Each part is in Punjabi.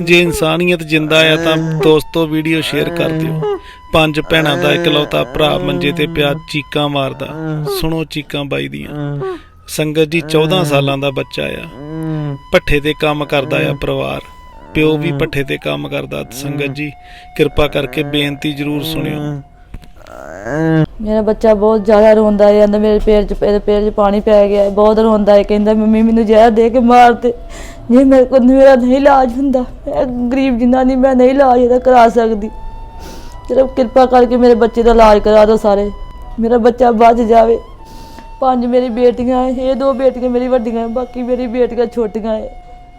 ਜੇ ਇਨਸਾਨੀਅਤ ਜਿੰਦਾ ਆ ਤਾਂ ਦੋਸਤੋ ਵੀਡੀਓ ਸ਼ੇਅਰ ਕਰ ਦਿਓ। ਪੰਜ ਭੈਣਾਂ ਦਾ ਇਕਲੌਤਾ ਭਰਾ ਮੰਜੇ ਤੇ ਪਿਆ ਚੀਕਾਂ ਮਾਰਦਾ। ਸੁਣੋ ਚੀਕਾਂ ਬਾਈ ਦੀਆਂ। ਸੰਗਤ ਜੀ 14 ਸਾਲਾਂ ਦਾ ਬੱਚਾ ਆ। ਪੱਠੇ ਤੇ ਕੰਮ ਕਰਦਾ ਆ ਪਰਿਵਾਰ। ਪਿਓ ਵੀ ਪੱਠੇ ਤੇ ਕੰਮ ਕਰਦਾ। ਸੰਗਤ ਜੀ, ਕਿਰਪਾ ਕਰਕੇ ਬੇਨਤੀ ਜ਼ਰੂਰ ਸੁਣਿਓ। ਮੇਰਾ ਬੱਚਾ ਬਹੁਤ ਜ਼ਿਆਦਾ ਰੋਂਦਾ ਹੈ ਕਹਿੰਦਾ ਮੇਰੇ ਪੈਰ 'ਚ ਇਹਦੇ ਪੈਰ 'ਚ ਪਾਣੀ ਪੈ ਗਿਆ। ਹੈ ਬਹੁਤ ਰੋਂਦਾ ਹੈ ਕਹਿੰਦਾ ਮੰਮੀ ਮੈਨੂੰ ਜ਼ਹਿਰ ਦੇ ਕੇ ਮਾਰ ਦੇ। ਜੇ ਮੇਰੇ ਕੋਲ ਮੇਰਾ ਨਹੀਂ ਇਲਾਜ ਹੁੰਦਾ, ਮੈਂ ਗਰੀਬ ਜਿੰਨਾ ਨਹੀਂ ਮੈਂ ਨਹੀਂ ਇਲਾਜ ਇਹਦਾ ਕਰਾ ਸਕਦੀ। ਚਲੋ ਕਿਰਪਾ ਕਰਕੇ ਮੇਰੇ ਬੱਚੇ ਦਾ ਇਲਾਜ ਕਰਾ ਦਿਓ ਸਾਰੇ। ਮੇਰਾ ਬੱਚਾ ਬਚ ਜਾਵੇ। ਪੰਜ ਮੇਰੀ ਬੇਟੀਆਂ ਹੈ ਇਹ ਦੋ ਬੇਟੀਆਂ ਮੇਰੀ ਵੱਡੀਆਂ ਹੈ ਬਾਕੀ ਮੇਰੀ ਬੇਟੀਆਂ ਛੋਟੀਆਂ ਹੈ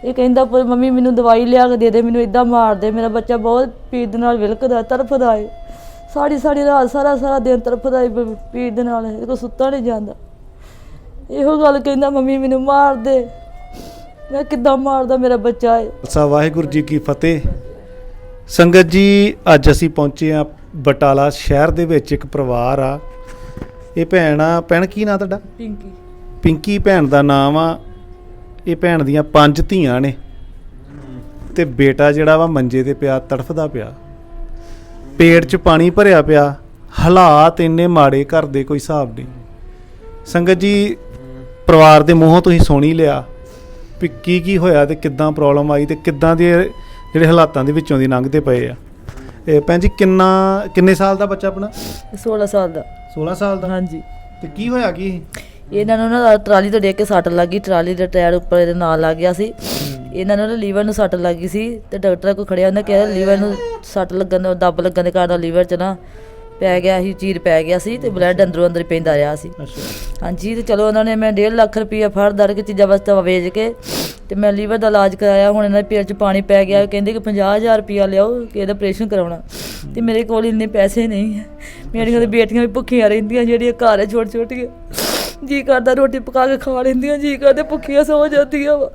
ਇਹ ਕਹਿੰਦਾ, ਪਰ ਮੰਮੀ ਮੈਨੂੰ ਦਵਾਈ ਲਿਆ ਕੇ ਦੇ ਦੇ, ਮੈਨੂੰ ਇਦਾਂ ਮਾਰ ਦੇ, ਮੇਰਾ ਬੱਚਾ ਬਹੁਤ ਪੀੜ ਦੇ ਨਾਲ ਵਿਲਕਦਾ, ਤੜਫਦਾ ਏ ਸਾਰੀ ਸਾਰੀ ਰਾਤ, ਸਾਰਾ ਸਾਰਾ ਦਿਨ ਤੜਫਦਾ ਏ ਬ- ਪੀੜ ਦੇ ਨਾਲ, ਇਹ ਕੋ ਸੁੱਤਾ ਨਹੀਂ ਜਾਂਦਾ। ਇਹੋ ਗੱਲ ਕਹਿੰਦਾ, ਮੰਮੀ ਮੈਨੂੰ ਮਾਰ ਦੇ। ਮੈਂ ਕਿੱਦਾਂ ਮਾਰਦਾ ਮੇਰਾ ਬੱਚਾ ਹੈ ਖਾਲਸਾ ਵਾਹਿਗੁਰੂ ਜੀ ਕੀ ਫਤਿਹ। ਸੰਗਤ ਜੀ ਅੱਜ ਅਸੀਂ ਪਹੁੰਚੇ ਆ ਬਟਾਲਾ ਸ਼ਹਿਰ ਦੇ ਵਿੱਚ ਇੱਕ ਪਰਿਵਾਰ ਆ। ਇਹ ਭੈਣ ਆ। ਭੈਣ ਕੀ ਨਾਂ ਤੁਹਾਡਾ? ਪਿੰਕੀ। ਪਿੰਕੀ ਭੈਣ ਦਾ ਨਾਮ ਆ। ਇਹ ਭੈਣ ਦੀਆਂ ਪੰਜ ਧੀਆਂ ਨੇ। ਤੇ ਬੇਟਾ ਜਿਹੜਾ ਵਾ ਮੰਜੇ ਤੇ ਪਿਆ ਤੜਫਦਾ ਪਿਆ। ਪੇਟ 'ਚ ਪਾਣੀ ਭਰਿਆ ਪਿਆ। ਹਾਲਾਤ ਇੰਨੇ ਮਾੜੇ ਘਰ ਦੇ ਕੋਈ ਹਿਸਾਬ ਨਹੀਂ। ਸੰਗਤ ਜੀ ਪਰਿਵਾਰ ਦੇ ਮੂੰਹੋਂ ਤੁਸੀਂ ਸੁਣ ਹੀ ਲਿਆ। ਵੀ ਕੀ ਕੀ ਹੋਇਆ ਤੇ ਕਿੱਦਾਂ ਪ੍ਰੋਬਲਮ ਆਈ ਤੇ ਕਿੱਦਾਂ ਦੇ ਜਿਹੜੇ ਹਾਲਾਤਾਂ ਦੇ ਵਿੱਚੋਂ ਦੀ ਲੰਘਦੇ ਪਏ ਆ। ਇਹ ਭੈਣ ਜੀ ਕਿੰਨਾ ਕਿੰਨੇ ਸਾਲ ਦਾ ਬੱਚਾ ਆਪਣਾ? 16 ਸਾਲ ਦਾ। 16 ਸਾਲ ਦਾ? ਹਾਂਜੀ। ਤੇ ਕੀ ਹੋਇਆ ਕੀ? ਇਹਨਾਂ ਨੂੰ ਨਾ ਟਰਾਲੀ ਤੋਂ ਡੇਕ ਕੇ ਸੱਟ ਲੱਗੀ ਟਰਾਲੀ ਦੇ ਟਾਇਰ ਉੱਪਰ ਇਹਦੇ ਨਾਲ ਲੱਗ ਗਿਆ ਸੀ। ਇਹਨਾਂ ਨੂੰ ਨਾ ਲੀਵਰ ਨੂੰ ਸੱਟ ਲੱਗੀ ਸੀ ਤੇ ਡਾਕਟਰ ਕੋਲ ਖੜਿਆ। ਉਹਨੇ ਕਿਹਾ ਲੀਵਰ ਨੂੰ ਸੱਟ ਲੱਗਣ ਦਾ ਦੱਬ ਲੱਗਣ ਦੇ ਕਾਰਨ ਲੀਵਰ 'ਚ ਨਾ ਪੈ ਗਿਆ ਸੀ ਚੀਰ ਪੈ ਗਿਆ ਸੀ ਤੇ ਬਲੱਡ ਅੰਦਰੋਂ ਅੰਦਰ ਪੈਂਦਾ ਰਿਹਾ ਸੀ। ਅੱਛਾ। ਹਾਂਜੀ ਤੇ ਚਲੋ ਉਹਨਾਂ ਨੇ ਮੈਂ 1.5 ਲੱਖ ਰੁਪਈਆ ਫੜ ਦੜ ਕੇ ਚੀਜ਼ਾਂ ਵਾਸਤੇ ਵੇਚ ਕੇ ਤੇ ਮੈਂ ਲੀਵਰ ਦਾ ਇਲਾਜ ਕਰਾਇਆ। ਹੁਣ ਇਹਨਾਂ ਦੇ ਪੇਟ 'ਚ ਪਾਣੀ ਪੈ ਗਿਆ ਕਹਿੰਦੇ ਕਿ 50000 ਰੁਪਈਆ ਲਿਆਓ ਕਿ ਇਹਦਾ ਆਪਰੇਸ਼ਨ ਕਰਾਉਣਾ। ਤੇ ਮੇਰੇ ਕੋਲ ਇੰਨੇ ਪੈਸੇ ਨਹੀਂ ਹੈ। ਮੇਰੀਆਂ ਤੇ ਬੇਟੀਆਂ ਵੀ ਭੁੱਖੀਆਂ ਰਹਿੰਦੀਆਂ ਜਿਹੜੀਆਂ ਘਰ ਹੈ ਛੋਟੀ ਛੋਟੀਆਂ ਜੀ ਕਰਦਾ ਰੋਟੀ ਪਕਾ ਕੇ ਖਾ ਲੈਂਦੀਆਂ ਜੀ ਕਰਦੇ ਭੁੱਖੀਆਂ ਸੌ ਜਾਂਦੀਆਂ ਵਾ।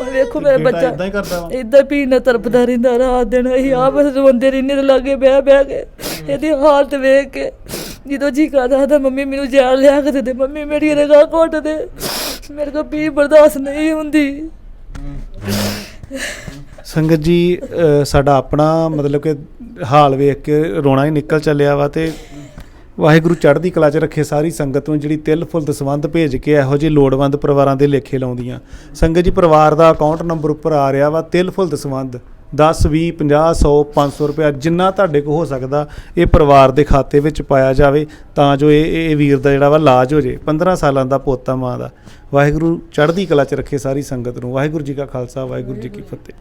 ਹੁਣ ਵੇਖੋ ਮੇਰਾ ਬੱਚਾ ਏਦਾਂ ਹੀ ਕਰਦਾ ਵਾ। ਇਦਾਂ ਪੀਣਾ ਤਰਪਦਾ ਰਹਿੰਦਾ ਰਾਤ ਦਿਨ ਅਸੀਂ ਆਪ ਰੋਂਦੇ ਰਹਿੰਦੇ ਤੇ ਲਾਗੇ ਬਹਿ ਬਹਿ ਕੇ ਇਹਦੀ ਹਾਲਤ ਵੇਖ ਕੇ ਜਦੋਂ ਜੀ ਕਰਦਾ ਤਾਂ ਮੰਮੀ ਮੈਨੂੰ ਜਾਨ ਲਿਆ ਕੇ ਦੇ ਦੇ ਮੰਮੀ ਮੇਰੀ ਰਗਾ ਘੁੱਟ ਦੇ। ਮੇਰੇ ਕੋਲ ਪੀ ਬਰਦਾਸ਼ਤ ਨਹੀਂ ਹੁੰਦੀ। ਸੰਗਤ ਜੀ ਸਾਡਾ ਆਪਣਾ ਮਤਲਬ ਕਿ ਹਾਲ ਵੇਖ ਕੇ ਰੋਣਾ ਹੀ ਨਿਕਲ ਚੱਲਿਆ ਵਾ ਤੇ ਵਾਹਿਗੁਰੂ ਚੜ੍ਹਦੀ ਕਲਾ 'ਚ ਰੱਖੇ ਸਾਰੀ ਸੰਗਤ ਨੂੰ ਜਿਹੜੀ ਤਿਲ ਫੁੱਲ ਦਸਵੰਧ ਭੇਜ ਕੇ ਇਹੋ ਜਿਹੇ ਲੋੜਵੰਦ ਪਰਿਵਾਰਾਂ ਦੇ ਲੇਖੇ ਲਾਉਂਦੀਆਂ। ਸੰਗਤ ਜੀ, ਪਰਿਵਾਰ ਦਾ ਅਕਾਊਂਟ ਨੰਬਰ ਉੱਪਰ ਆ ਰਿਹਾ ਵਾ, ਤਿਲ ਫੁੱਲ ਦਸਵੰਧ 10 20 50 100 500 ਰੁਪਇਆ ਜਿੰਨਾ ਤੁਹਾਡੇ ਕੋਲ ਹੋ ਸਕਦਾ ਇਹ ਪਰਿਵਾਰ ਦੇ ਖਾਤੇ ਵਿੱਚ ਪਾਇਆ ਜਾਵੇ ਤਾਂ ਜੋ ਇਹ ਇਹ ਵੀਰ ਦਾ ਜਿਹੜਾ ਵਾ ਇਲਾਜ ਹੋ ਜੇ 15 ਸਾਲਾਂ ਦਾ ਪੋਤਾ ਮਾਂ ਦਾ। ਵਾਹਿਗੁਰੂ ਚੜ੍ਹਦੀ ਕਲਾ 'ਚ ਰੱਖੇ ਸਾਰੀ ਸੰਗਤ ਨੂੰ। ਵਾਹਿਗੁਰੂ ਜੀ ਕਾ ਖਾਲਸਾ, ਵਾਹਿਗੁਰੂ ਜੀ ਕੀ ਫਤਿਹ।